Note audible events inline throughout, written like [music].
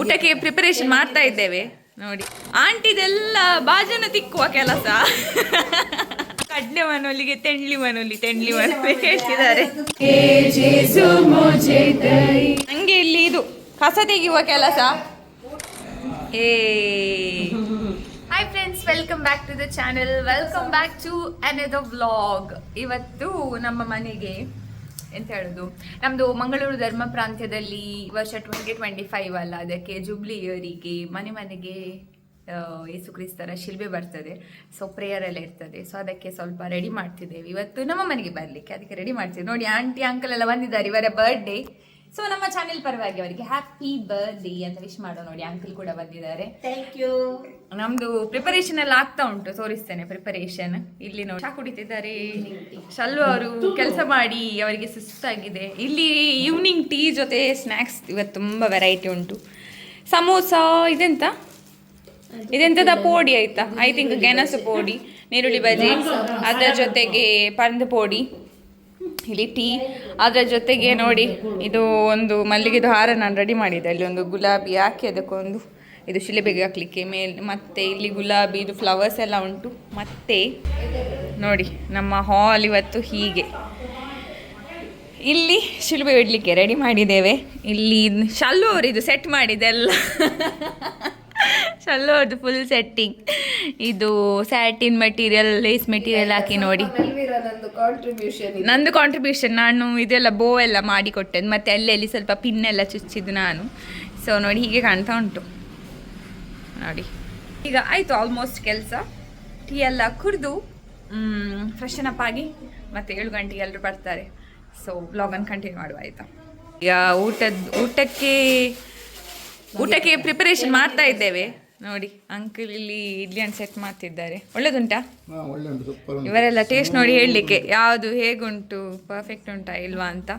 ಊಟಕ್ಕೆ ಪ್ರಿಪರೇಷನ್ ಮಾಡ್ತಾ ಇದ್ದೇವೆ. ನೋಡಿ. ಆಂಟಿದೆಲ್ಲ ಬಾಜನ ತಿಕ್ಕುವ ಕೆಲಸ. ಕಡ್ಲೆ ಮನೋಲಿಗೆ ತೆಂಡ್ಲಿ ಮನೋಲಿ ತೆಂಡ್ಲಿ ಮನೋಲಿ ಹೇಳ್ತಿದ್ದಾರೆ. ನಂಗೆ ಇಲ್ಲಿ ಇದು ಕಸ ತೆಗೆಯುವ ಕೆಲಸ. ಏ. Hi friends welcome back to the channel welcome back to another vlog ಇವತ್ತು ನಮ್ಮ ಮನೆಗೆ ಎಂತ ಹೇಳೋದು. ನಮ್ಮದು ಮಂಗಳೂರು ಧರ್ಮ ಪ್ರಾಂತ್ಯದಲ್ಲಿ ವರ್ಷ ಟ್ವೆಂಟಿ ಟ್ವೆಂಟಿ ಫೈವ್ ಅಲ್ಲ, ಅದಕ್ಕೆ ಜುಬ್ಲಿ ಇಯರಿಗೆ ಮನೆ ಮನೆಗೆ ಯೇಸು ಕ್ರಿಸ್ತರ ಶಿಲ್ಬೆ ಬರ್ತದೆ. ಸೊ ಪ್ರೇಯರ್ ಎಲ್ಲ ಇರ್ತದೆ. ಸೊ ಅದಕ್ಕೆ ಸ್ವಲ್ಪ ರೆಡಿ ಮಾಡ್ತಿದ್ದೇವೆ. ಇವತ್ತು ನಮ್ಮ ಮನೆಗೆ ಬರಲಿಕ್ಕೆ, ಅದಕ್ಕೆ ರೆಡಿ ಮಾಡ್ತೀವಿ ನೋಡಿ ಆಂಟಿ ಅಂಕಲ್ ಎಲ್ಲ ಬಂದಿದ್ದಾರೆ ಇವರ ಬರ್ಡೇ ಸೊ ನಮ್ಮ ಚಾನೆಲ್ ಪರವಾಗಿ ಅವರಿಗೆ ಹ್ಯಾಪಿ ಬರ್ಡೇ ಅಂತ ವಿಶ್ ಮಾಡೋ ನೋಡಿ. ಅಂಕಲ್ ಕೂಡ ಬಂದಿದ್ದಾರೆ. ಥ್ಯಾಂಕ್ ಯು ನಮ್ದು ಪ್ರಿಪರೇಷನ್ ಎಲ್ಲ ಆಗ್ತಾ ಉಂಟು. ತೋರಿಸ್ತೇನೆ ಪ್ರಿಪರೇಷನ್ ಇಲ್ಲಿ ನೋಡಿ ಚಾ ಕುಡಿತಿದ್ದಾರೆ. ಶಲ್ವ ಅವರು ಕೆಲಸ ಮಾಡಿ ಅವರಿಗೆ ಸುಸ್ತಾಗಿದೆ. ಇಲ್ಲಿ ಈವ್ನಿಂಗ್ ಟೀ ಜೊತೆ ಸ್ನ್ಯಾಕ್ಸ್ ಇವತ್ತು ತುಂಬಾ ವೆರೈಟಿ ಉಂಟು. ಸಮೋಸ ಇದೆಂತ? ಇದೆಂತದ ಪೋಡಿ ಆಯ್ತಾ? ಐ ಥಿಂಕ್ ಗೆಣಸು ಪೋಡಿ ನೀರುಳ್ಳಿ ಬಜೆ ಅದರ ಜೊತೆಗೆ ಪಂದು ಪೋಡಿ. ಇಲ್ಲಿ ಟೀ ಅದರ ಜೊತೆಗೆ ನೋಡಿ, ಇದು ಒಂದು ಮಲ್ಲಿಗೆದು ಹಾರ ನಾನು ರೆಡಿ ಮಾಡಿದ್ದೆ. ಅಲ್ಲಿ ಒಂದು ಗುಲಾಬಿ ಹಾಕಿ ಅದಕ್ಕೊಂದು ಇದು ಶಿಲೆಬೆಗೆ ಹಾಕ್ಲಿಕ್ಕೆ. ಮೇಲೆ, ಮತ್ತೆ ಇಲ್ಲಿ ಗುಲಾಬಿ, ಇದು ಫ್ಲವರ್ಸ್ ಎಲ್ಲ ಉಂಟು. ಮತ್ತೆ ನೋಡಿ, ನಮ್ಮ ಹಾಲ್ ಇವತ್ತು ಹೀಗೆ. ಇಲ್ಲಿ ಶಿಲುಬೆ ಇಡಲಿಕ್ಕೆ ರೆಡಿ ಮಾಡಿದ್ದೇವೆ. ಇಲ್ಲಿ ಶಲ್ಲು ಅವರು ಇದು ಸೆಟ್ ಮಾಡಿದೆಲ್ಲ [laughs] ಅವ್ರದ್ದು ಫುಲ್ ಸೆಟ್ಟಿಂಗ್ ಇದು ಸ್ಯಾಟಿನ್ ಮೆಟೀರಿಯಲ್ ಲೇಸ್ ಮೆಟೀರಿಯಲ್ ಹಾಕಿ ನೋಡಿ. ನಂದು ಕಾಂಟ್ರಿಬ್ಯೂಷನ್ ನಾನು ಇದೆಲ್ಲ ಬೋ ಎಲ್ಲ ಮಾಡಿ ಕೊಟ್ಟದ್ದು. ಮತ್ತೆ ಅಲ್ಲೆಲ್ಲಿ ಸ್ವಲ್ಪ ಪಿನ್ ಎಲ್ಲ ಚುಚ್ಚಿದ್ದು ನಾನು. ಸೊ ನೋಡಿ ಹೀಗೆ ಕಾಣ್ತಾ ಉಂಟು. ನೋಡಿ. ಈಗ ಆಯಿತು ಆಲ್ಮೋಸ್ಟ್ ಕೆಲಸ. ಟೀ ಎಲ್ಲ ಕುಡಿದು ಫ್ರೆಶನ್ ಅಪ್ ಆಗಿ ಮತ್ತೆ ಏಳು ಗಂಟೆಗೆ ಎಲ್ಲರೂ ಬರ್ತಾರೆ. ಸೊ ಬ್ಲಾಗನ್ನು ಕಂಟಿನ್ಯೂ ಮಾಡುವ ಆಯಿತಾ? ಈಗ ಊಟದ ಊಟಕ್ಕೆ ಊಟಕ್ಕೆ ಪ್ರಿಪರೇಷನ್ ಮಾಡ್ತಾ ಇದ್ದೇವೆ. ನೋಡಿ ಅಂಕಲ್ ಇಲ್ಲಿ ಇಡ್ಲಿ ಅಂತ ಸೆಟ್ ಮಾಡ್ತಿದ್ದಾರೆ. ಒಳ್ಳೇದುಂಟಾ? ಹಾ, ಒಳ್ಳೆ ಉಂಟು ಸೂಪರ್ ಉಂಟು. ಇವರೆಲ್ಲ ಟೇಸ್ಟ್ ನೋಡಿ ಹೇಳಲಿಕ್ಕೆ ಯಾವುದು ಹೇಗುಂಟು ಪರ್ಫೆಕ್ಟ್ ಉಂಟಾ ಇಲ್ವಾ ಅಂತ.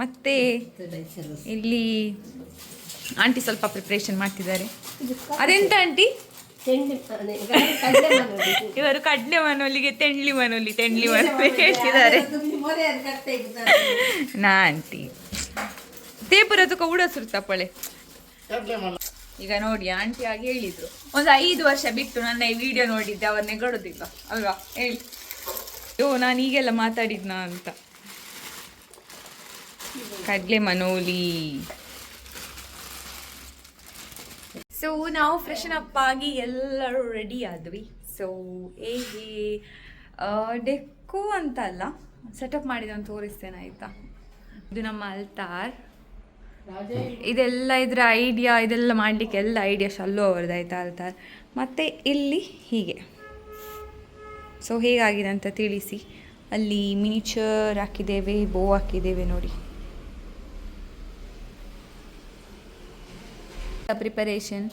ಮತ್ತೆ ಇಲ್ಲಿ ಆಂಟಿ ಸ್ವಲ್ಪ ಪ್ರಿಪರೇಷನ್ ಮಾಡ್ತಿದ್ದಾರೆ. ಅದೆಂತ ಆಂಟಿ. ಇವರು ಕಡ್ಲೆ ಮನೋಲಿಗೆ ತೆಂಡ್ಲಿ ಮನೋಲಿ ತೆಂಡ್ಲಿ ಮನೋಲಿ ಹೇಳ್ತಿದ್ದಾರೆ. ನಾ ಆಂಟಿ ತೇಪುರ ತುಕ ಉಡಸ್ರು ತಪ್ಪಳೆ ಈಗ ನೋಡಿ ಆಂಟಿ ಆಗಿ ಹೇಳಿದ್ರು. ಒಂದು ಐದು ವರ್ಷ ಬಿಟ್ಟು ನನ್ನ ಈ ವಿಡಿಯೋ ನೋಡಿದ್ದೆ, ಅವ್ರು ನೆಗಡೋದಿಲ್ಲ ಅಲ್ವಾ? ಹೇಳಿ. ಓ ನಾನು ಈಗೆಲ್ಲ ಮಾತಾಡಿದ್ನ ಅಂತ. ಕಡ್ಲೆ ಮನೋಲಿ. ಸೊ ನಾವು ಫ್ರೆಶನ್ ಅಪ್ ಆಗಿ ಎಲ್ಲರೂ ರೆಡಿ ಆದ್ವಿ. ಸೊ ಹೇಗೆ ಡೆಕ್ಕು ಅಂತ ಅಲ್ಲ ಸೆಟಪ್ ಮಾಡಿದ ತೋರಿಸ್ತೇನೆ ಆಯ್ತಾ? ಇದು ನಮ್ಮ ಅಲ್ತಾರ್ ಇದೆಲ್ಲ ಇದರ ಐಡಿಯಾ ಇದೆಲ್ಲ ಮಾಡಲಿಕ್ಕೆ ಎಲ್ಲ ಐಡಿಯಾ ಶಲ್ಲು ಅವ್ರದ್ದು ಆಯ್ತಾ ಅಂತ. ಮತ್ತು ಇಲ್ಲಿ ಹೀಗೆ. ಸೊ ಹೇಗಾಗಿದೆ ಅಂತ ತಿಳಿಸಿ. ಅಲ್ಲಿ ಮಿನಿಚರ್ ಹಾಕಿದ್ದೇವೆ ಬೋ ಹಾಕಿದ್ದೇವೆ ನೋಡಿ. ಪ್ರಿಪರೇಷನ್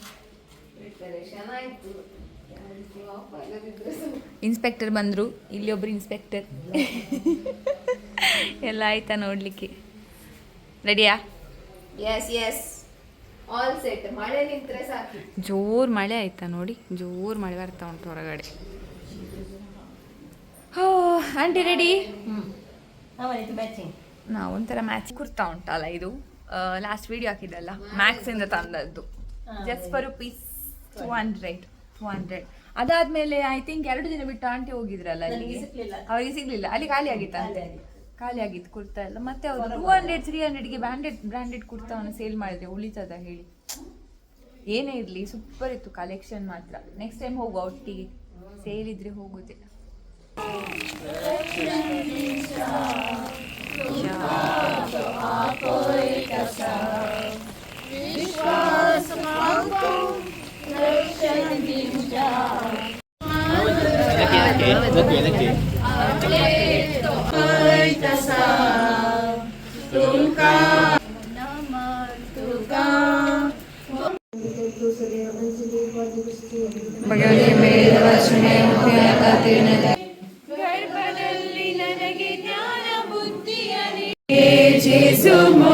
ಇನ್ಸ್ಪೆಕ್ಟರ್ ಬಂದರು. ಇಲ್ಲಿ ಒಬ್ಬರು ಇನ್ಸ್ಪೆಕ್ಟರ್ [laughs] ಎಲ್ಲ ಆಯ್ತಾ ನೋಡಲಿಕ್ಕೆ? ರೆಡಿಯಾ ಎಸ್ ಎಸ್ ಆಲ್ ಸೆಟ್ ಮಳೆ ನಿಂತ್ರೆ ಸಾಕು. ಜೋರು ಮಳೆ ಆಯ್ತಾ ನೋಡಿ ಜೋರು ಮಳೆ ಬರ್ತಾ ಉಂಟು ಹೊರಗಡೆ. ಹೋ ಆಂಟಿ ರೆಡಿ ನಾವು ಒಂಥರ ಮ್ಯಾಚ್ ಕುರ್ತಾ ಉಂಟಲ್ಲ ಇದು? ಲಾಸ್ಟ್ ವಿಡಿಯೋ ಹಾಕಿದ್ದಲ್ಲ ಮ್ಯಾಕ್ಸಿಂದ ತಂದದ್ದು. Just per piece two hundred two hundred ಅದಾದ್ಮೇಲೆ ಐ ಥಿಂಕ್ ಎರಡು ದಿನ ಬಿಟ್ಟು ಆಂಟಿ ಹೋಗಿದ್ರಲ್ಲ ಅಲ್ಲಿ ನನಗೆ ಸಿಗ್ಲಿಲ್ಲ. ಅವರಿಗೆ ಸಿಗ್ಲಿಲ್ಲ. ಅಲ್ಲಿ ಖಾಲಿ ಆಗಿತ್ತಂತೆ ಖಾಲಿ ಆಗಿತ್ತು ಕುರ್ತಾ ಎಲ್ಲ ಮತ್ತೆ ಅವರು ಟೂ ಹಂಡ್ರೆಡ್ ತ್ರೀ ಹಂಡ್ರೆಡ್ಗೆ ಬ್ರ್ಯಾಂಡೆಡ್ ಬ್ರ್ಯಾಂಡೆಡ್ ಕುರ್ತಾವನ್ನು ಸೇಲ್ ಮಾಡಿದ್ರೆ ಉಳಿತದ ಹೇಳಿ. ಏನೇ ಇರಲಿ ಸೂಪರ್ ಇತ್ತು ಕಲೆಕ್ಷನ್ ಮಾತ್ರ. ನೆಕ್ಸ್ಟ್ ಟೈಮ್ ಹೋಗುವ ಒಟ್ಟಿಗೆ. ಸೇಲ್ ಇದ್ರೆ ಹೋಗುತ್ತೆ ಭಗವಂತ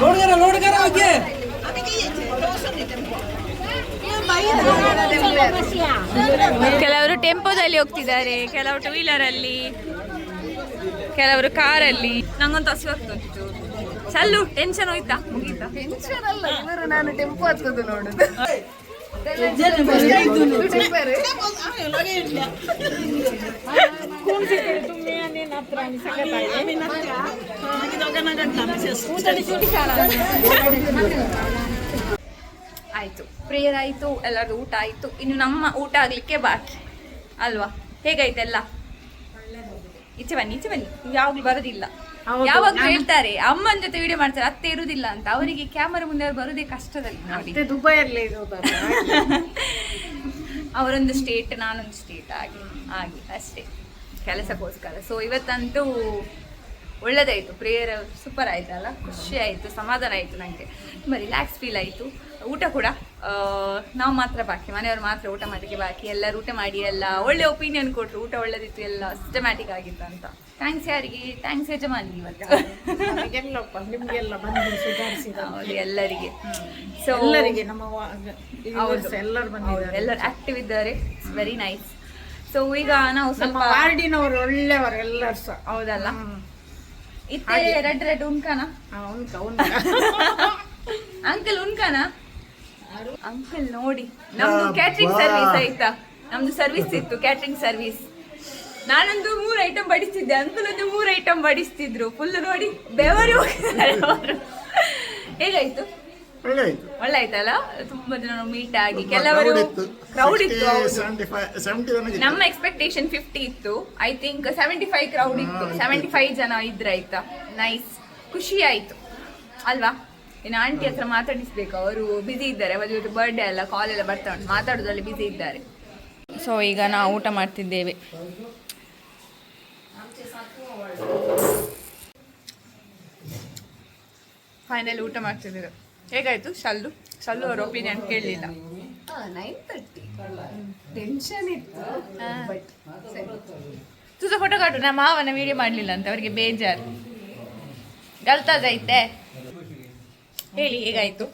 ನೋಡ್ಗಾರ ನೋಡ್ಗಾರ ಬಗ್ಗೆ ಕೆಲವರು ಟೆಂಪೋದಲ್ಲಿ ಹೋಗ್ತಿದ್ದಾರೆ ಕೆಲವರು ಟೂ ವೀಲರಲ್ಲಿ ಕೆಲವರು ಕಾರಲ್ಲಿ ನಂಗೊಂದು ಹಸು ಆಗ್ತಿತ್ತು. ಸಲ್ಲು ಟೆನ್ಷನ್ ಹೋಯ್ತಾ? ಮುಗೀತಾ? ಟೆನ್ಷನ್ ಅಲ್ಲ ಇವರು ನಾನು ಟೆಂಪೋ ಹತ್ಕೋದು ನೋಡುದು ಆಯ್ತು ಪ್ರೇಯರ್ ಆಯ್ತು ಎಲ್ಲರದು ಊಟ ಆಯ್ತು. ಇನ್ನು ನಮ್ಮ ಊಟ ಆಗ್ಲಿಕ್ಕೆ ಬಾಕಿ. ಅಲ್ವಾ? ಹೇಗಾಯ್ತೆಲ್ಲ ಈಚೆ ಬನ್ನಿ ಈಚೆ ಬನ್ನಿ. ನೀವು ಯಾವಾಗ್ಲೂ ಬರುದಿಲ್ಲ. ಯಾವಾಗ ಹೇಳ್ತಾರೆ ಅಮ್ಮನ ಜೊತೆ ವಿಡಿಯೋ ಮಾಡ್ತಾರೆ. ಅತ್ತೆ ಇರುದಿಲ್ಲ ಅಂತ. ಅವರಿಗೆ ಕ್ಯಾಮರಾ ಮುಂದೆ ಅವ್ರು ಬರುದೇ ಕಷ್ಟದಲ್ಲಿ ನೋಡಿ. ದುಬೈಯಲ್ಲಿ [laughs] ಅವರೊಂದು ಸ್ಟೇಟ್ ನಾನೊಂದು ಸ್ಟೇಟ್ ಆಗಿ ಆಗಿ ಅಷ್ಟೇ. ಕೆಲಸಕ್ಕೋಸ್ಕರ ಸೊ ಇವತ್ತಂತೂ ಒಳ್ಳೆದಾಯಿತು. ಪ್ರೇಯರ್ ಸೂಪರ್ ಆಯ್ತಲ್ಲ ಖುಷಿ ಆಯಿತು ಸಮಾಧಾನ ಆಯಿತು ನನಗೆ ತುಂಬ ರಿಲ್ಯಾಕ್ಸ್ ಫೀಲ್ ಆಯಿತು. ಊಟ ಕೂಡ ನಾವು ಮಾತ್ರ ಬಾಕಿ ಮನೆಯವರು ಮಾತ್ರ ಊಟ ಮಾಡಲಿಕ್ಕೆ ಬಾಕಿ. ಎಲ್ಲರೂ ಊಟ ಮಾಡಿ ಎಲ್ಲ ಒಳ್ಳೆ ಒಪಿನಿಯನ್ ಕೊಟ್ಟರು ಊಟ ಒಳ್ಳೆದಿತ್ತು ಎಲ್ಲ ಸಿಸ್ಟಮ್ಯಾಟಿಕ್ ಆಗಿತ್ತು ಅಂತ. ಥ್ಯಾಂಕ್ಸ್ ಯಾರಿಗೆ? ಥ್ಯಾಂಕ್ಸ್ ಯಜಮಾನಿ ಇವತ್ತು. ಹೌದು ಎಲ್ಲರಿಗೆ. ಸೊ ಎಲ್ಲರಿಗೆ ನಮ್ಮ ಎಲ್ಲರೂ ಆಕ್ಟಿವ್ ಇದ್ದಾರೆ. ವೆರಿ ನೈಸ್ ಸೊ ಈಗ ನಾವು ನಮ್ಮ ಸ್ವಲ್ಪ ವಾರ್ಡಿನವರು ಒಳ್ಳೆಯವರು ಎಲ್ಲರೂ ಸಹ. ಹೌದಲ್ಲ? ಇತ್ತೆ ರೆಡ್ ರೆಡ್ ಉನ್ಕಾನ? ಉಂಟ [laughs] ಅಂಕಲ್ ಉನ್ಕಾನ? ಅಂಕಲ್ ನೋಡಿ ನಮ್ದು ಕ್ಯಾಟ್ರಿಂಗ್ ಸರ್ವಿಸ್ ಆಯ್ತಾ? ನಮ್ದು ಸರ್ವಿಸ್ ಇತ್ತು ಕ್ಯಾಟ್ರಿಂಗ್ ಸರ್ವಿಸ್ ನಾನೊಂದು ಮೂರು ಐಟಮ್ ಬಡಿಸ್ತಿದ್ದೆ ಅಂಕಲ್ ಒಂದು ಮೂರು ಐಟಮ್ ಬಡಿಸ್ತಿದ್ರು. ಫುಲ್ ನೋಡಿ ಬೆವರು ಹೋಗಿದ್ದಾರೆ ಅವರು. ಹೇಗಾಯ್ತು? ಒಳ್ಳೆ ಆಯ್ತು ಒಳ್ಳೆ ಆಯ್ತಲ್ಲ ತುಂಬಾ ಜನ ಮೀಟ್ ಆಗಿ ಕೆಲವರು ಕ್ರೌಡ್ ಇತ್ತು. ನಮ್ಮ ಎಕ್ಸ್ಪೆಕ್ಟೇಷನ್ ಫಿಫ್ಟಿ ಇತ್ತು. I think seventy five crowd ಇತ್ತು. ಸೆವೆಂಟಿ ಫೈವ್ ಜನ ಇದ್ರಾಯ್ತಾ ನೈಸ್ ಖುಷಿ ಆಯ್ತು. ಅಲ್ವಾ? ಇನ್ನು ಆಂಟಿ ಹತ್ರ ಮಾತಾಡಿಸ್ಬೇಕು. ಅವರು ಬ್ಯುಸಿ ಇದ್ದಾರೆ. ಅವತ್ತು ಬರ್ಡೇ ಎಲ್ಲ ಕಾಲ್ ಎಲ್ಲ ಬರ್ತಾ ಉಂಟು. ಮಾತಾಡೋದ್ರಲ್ಲಿ ಬ್ಯುಸಿ ಇದ್ದಾರೆ. ಸೊ ಈಗ ನಾವು ಊಟ ಮಾಡ್ತಿದ್ದೇವೆ. ಫೈನಲ್ ಊಟ ಮಾಡ್ತಿದ್ದೇವೆ. ಹೇಗಾಯ್ತು? ಶಲ್ಲು ಶಲ್ಲು ಅವ್ರ ಒಪಿನಿಯನ್ ಕೇಳಲಿಲ್ಲ. ನೈನ್ ತರ್ಟಿ ಟೆನ್ಷನ್ ಇತ್ತು ಬಟ್ ತುझा ಫೋಟೋ ಕಾಟು ನಮ್ಮ ಮಾವನ ವಿಡಿಯೋ ಮಾಡಲಿಲ್ಲ ಅಂತ ಅವರಿಗೆ ಬೇಜಾರು. ಗಲ್ತಾದೈತೆ ಹೇಳಿ ಹೇಗಾಯ್ತು?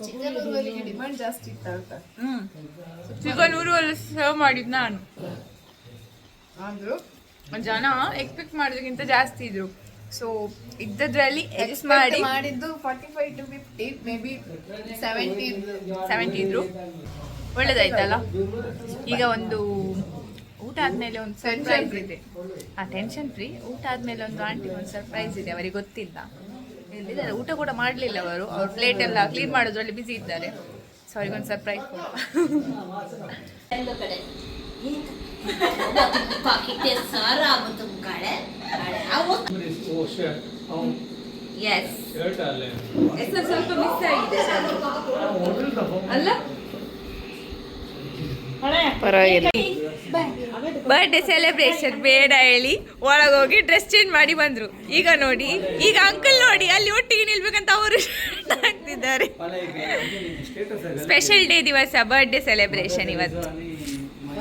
ಡಿಮಾಂಡ್ ಜಾಸ್ತಿ ಹ್ಮ್. ಚಿಕನ್ ಸರ್ವ್ ಮಾಡಿದ್ ನಾನು. ಆದ್ರೂ? ಜನ ಎಕ್ಸ್ಪೆಕ್ಟ್ ಮಾಡೋದಕ್ಕಿಂತ ಜಾಸ್ತಿ ಇದ್ರು. ಸೊ ಇದ್ದದ್ರಲ್ಲಿ ಅಡ್ಜಸ್ಟ್ ಮಾಡಿ. ಮಾಡಿದ್ದು forty five to fifty maybe seventy seventy ಇದ್ರು. ಒಳ್ಳೇದಾಯ್ತಲ್ಲ? ಈಗ ಒಂದು ಊಟ ಆದ್ಮೇಲೆ ಒಂದು ಸರ್ಪ್ರೈಸ್ ಇದೆ. ಆ ಟೆನ್ಷನ್ ಫ್ರೀ ಊಟ ಆದ್ಮೇಲೆ ಒಂದು ಆಂಟಿ ಒಂದು ಸರ್ಪ್ರೈಸ್ ಇದೆ ಅವರಿಗೆ ಗೊತ್ತಿಲ್ಲ. ಎಲ್ಲಿದ್ದಾರೆ ಊಟ ಕೂಡ ಮಾಡಲಿಲ್ಲ ಅವರು. ಅವ್ರ ಪ್ಲೇಟ್ ಎಲ್ಲ ಕ್ಲೀನ್ ಮಾಡೋದ್ರಲ್ಲಿ ಬಿಸಿ ಇದ್ದಾರೆ. ಸೊ ಅವ್ರಿಗೊಂದು ಸರ್ಪ್ರೈಸ್ ಸಾರ ಆಗುತ್ತೆ ಎಸ್ ಸ್ವಲ್ಪ ಮಿಸ್ ಆಗಿದೆ ಅಲ್ಲ ಬರ್ಡೇ ಸೆಲೆಬ್ರೇಷನ್ ಬೇಡ ಹೇಳಿ. ಒಳಗೋಗಿ ಡ್ರೆಸ್ ಚೇಂಜ್ ಮಾಡಿ ಬಂದ್ರು. ಈಗ ನೋಡಿ ಈಗ ಅಂಕಲ್ ನೋಡಿ ಅಲ್ಲಿ ಒಟ್ಟಿಗೆ ನಿಲ್ಬೇಕಂತ ಅವರು ಆಗ್ತಿದ್ದಾರೆ. ಸ್ಪೆಷಲ್ ಡೇ ದಿವಸ ಬರ್ಡೇ ಸೆಲೆಬ್ರೇಷನ್ ಇವತ್ತು.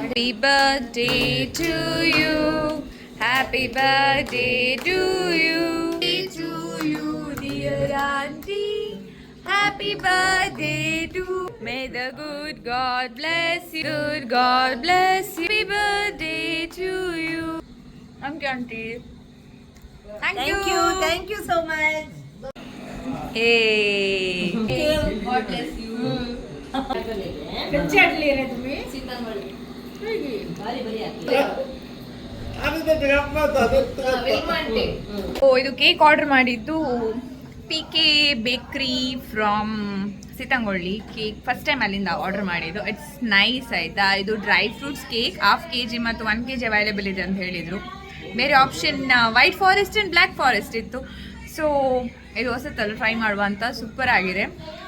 Happy birthday to you. Happy birthday to you. Happy birthday To you, dear auntie. Happy birthday to. May the good God bless you. Good God bless you. Happy birthday to you. I'm auntie. Thank, Thank you. you. Thank you so much. Hey. God bless you. कच्चे आटले रे तुम्ही ಓ, ಇದು cake order ಮಾಡಿದ್ದು P K bakery from Sitangolli. Cake first time ಅಲ್ಲಿಂದ order ಮಾಡಿದ್ದು. It's nice ಆಯಿತಾ? ಇದು dry fruits cake half K G ಮತ್ತು ಒನ್ ಕೆ ಜಿ ಅವೈಲೇಬಲ್ ಇದೆ ಅಂತ ಹೇಳಿದರು. ಬೇರೆ option white forest and black forest ಇತ್ತು. ಸೊ ಇದು ಹೊಸತಲ್ಲ ಟ್ರೈ ಫ್ರೈ ಅಂತ ಸೂಪರ್ ಆಗಿದೆ.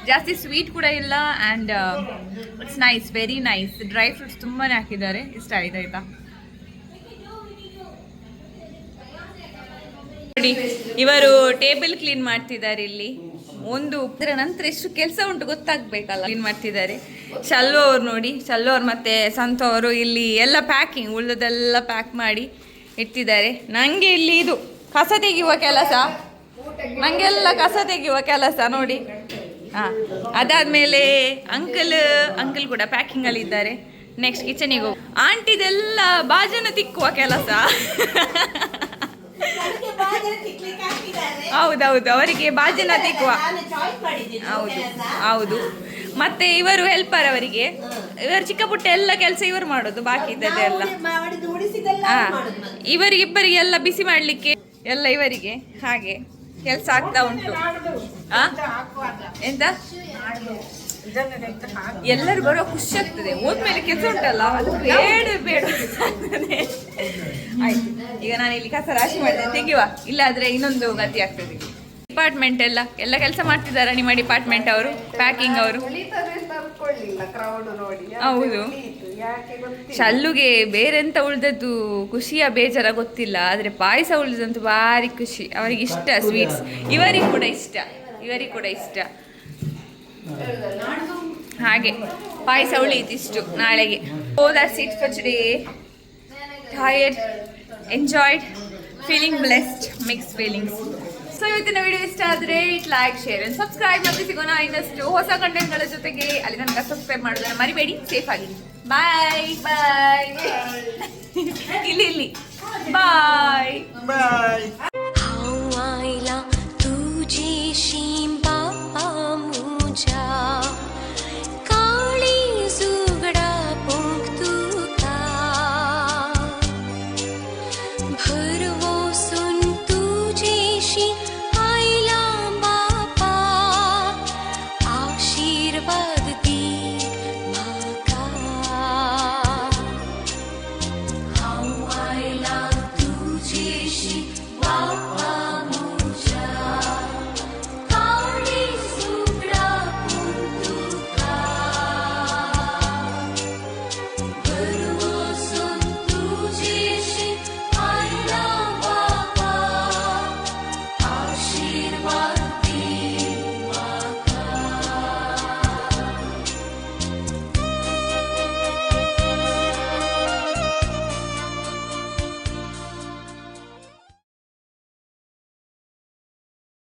ಜಾಸ್ತಿ ಸ್ವೀಟ್ ಕೂಡ ಇಲ್ಲ and it's nice very nice dry fruits ತುಂಬಾ ಹಾಕಿದ್ದಾರೆ. ಇಷ್ಟ ಆಯಿತು ಆಯಿತಾ? ನೋಡಿ, ಇವರು ಟೇಬಲ್ ಕ್ಲೀನ್ ಮಾಡ್ತಿದ್ದಾರೆ ಇಲ್ಲಿ. ಒಂದು ಇದರ ನಂತರ ಎಷ್ಟು ಕೆಲಸ ಉಂಟು ಗೊತ್ತಾಗ್ಬೇಕಲ್ಲ. ಕ್ಲೀನ್ ಮಾಡ್ತಿದ್ದಾರೆ. ಶಲ್ವ ಅವ್ರು ನೋಡಿ ಶಲ್ವ ಅವ್ರು ಮತ್ತೆ ಸಂತು ಅವರು ಇಲ್ಲಿ ಎಲ್ಲ ಪ್ಯಾಕಿಂಗ್ ಉಳಿದದೆಲ್ಲ ಪ್ಯಾಕ್ ಮಾಡಿ ಇಟ್ಟಿದ್ದಾರೆ. ನನಗೆ ಇಲ್ಲಿ ಇದು, ಕಸ ತೆಗೆಯುವ ಕೆಲಸ. ನಂಗೆಲ್ಲ ಕಸ ತೆಗೆಯುವ ಕೆಲಸ ನೋಡಿ. ಹಾ ಅದಾದ್ಮೇಲೆ ಅಂಕಲ್ ಅಂಕಲ್ ಕೂಡ ಪ್ಯಾಕಿಂಗ್ ಅಲ್ಲಿ ಇದ್ದಾರೆ. ನೆಕ್ಸ್ಟ್ ಕಿಚನಿಗೆ ಹೋಗಿ. ಆಂಟಿದೆಲ್ಲ ಬಾಜನ ತಿಕ್ಕುವ ಕೆಲಸ. ಹೌದೌದು ಅವರಿಗೆ ಬಾಜನ ತಿಕ್ಕುವ. ಹೌದು ಹೌದು. ಮತ್ತೆ ಇವರು ಹೆಲ್ಪರ್ ಅವರಿಗೆ. ಇವರು ಚಿಕ್ಕ ಪುಟ್ಟ ಎಲ್ಲ ಕೆಲಸ ಇವರು ಮಾಡೋದು ಬಾಕಿ ಇದ್ದದ್ದೆಲ್ಲ ಹಾ ಇವರಿಗಿಬ್ಬರಿಗೆ ಎಲ್ಲ ಬಿಸಿ ಮಾಡಲಿಕ್ಕೆ ಎಲ್ಲ ಇವರಿಗೆ ಹಾಗೆ. ಕೆಲಸ ಆಗ್ತಾ ಉಂಟು. ಎಂತ? ಎಲ್ಲರೂ ಬರುವ ಖುಷಿ ಆಗ್ತದೆ. ಹೋದ್ಮೇಲೆ ಕೆಲಸ ಉಂಟಲ್ಲ ಅದು ಬೇಡ ಬೇಡ. ಆಯ್ತು. ಈಗ ನಾನು ಇಲ್ಲಿ ಕಸ ರಾಶಿ ಮಾಡಿದೆ ತೆಗೆಯುವ. ಇಲ್ಲಾದ್ರೆ ಇನ್ನೊಂದು ಗತಿ ಆಗ್ತದೆ. ಡಿಪಾರ್ಟ್ಮೆಂಟ್ ಎಲ್ಲ ಎಲ್ಲ ಕೆಲಸ ಮಾಡ್ತಿದ್ದಾರೆ ನಿಮ್ಮ ಡಿಪಾರ್ಟ್ಮೆಂಟ್ ಅವರು ಪ್ಯಾಕಿಂಗ್ ಅವರು. ಹೌದು. ಶಲ್ಲುಗೆ ಬೇರೆಂತ ಉಳ್ದದ್ದು ಖುಷಿಯ ಬೇಜಾರ ಗೊತ್ತಿಲ್ಲ ಆದ್ರೆ ಪಾಯಸ ಉಳಿದಂತೂ ಭಾರಿ ಖುಷಿ. ಅವರಿಗೆ ಇಷ್ಟ ಸ್ವೀಟ್ಸ್ ಇವರಿಗೆ ಕೂಡ ಇಷ್ಟ. ಇವರಿಗೆ ಕೂಡ ಇಷ್ಟ. ಹಾಗೆ ಪಾಯಸ ಉಳಿಯಿತು ಇಷ್ಟು ನಾಳೆಗೆ. ಓ seat for today tired enjoyed feeling blessed mix feelings so ಇವತ್ತಿನ ವಿಡಿಯೋ ಇಷ್ಟ ಆದರೆ it like share and subscribe ಮತ್ತೆ ಸಿಗೋಣ ಇನ್ನಷ್ಟು ಹೊಸ ಕಂಟೆಂಟ್ಗಳ ಜೊತೆಗೆ. ಅಲ್ಲಿ ನನ್ಗೆ ಸಬ್ಸ್ಕ್ರೈಬ್ ಮಾಡೋದನ್ನ ಮರಿಬೇಡಿ. ಸೇಫ್ ಆಗಿ ಬಾಯ್ ಬಾಯ್ [laughs] ಇಲ್ಲಿ ಇಲ್ಲಿ. ಬಾಯ್ ಬಾಯ್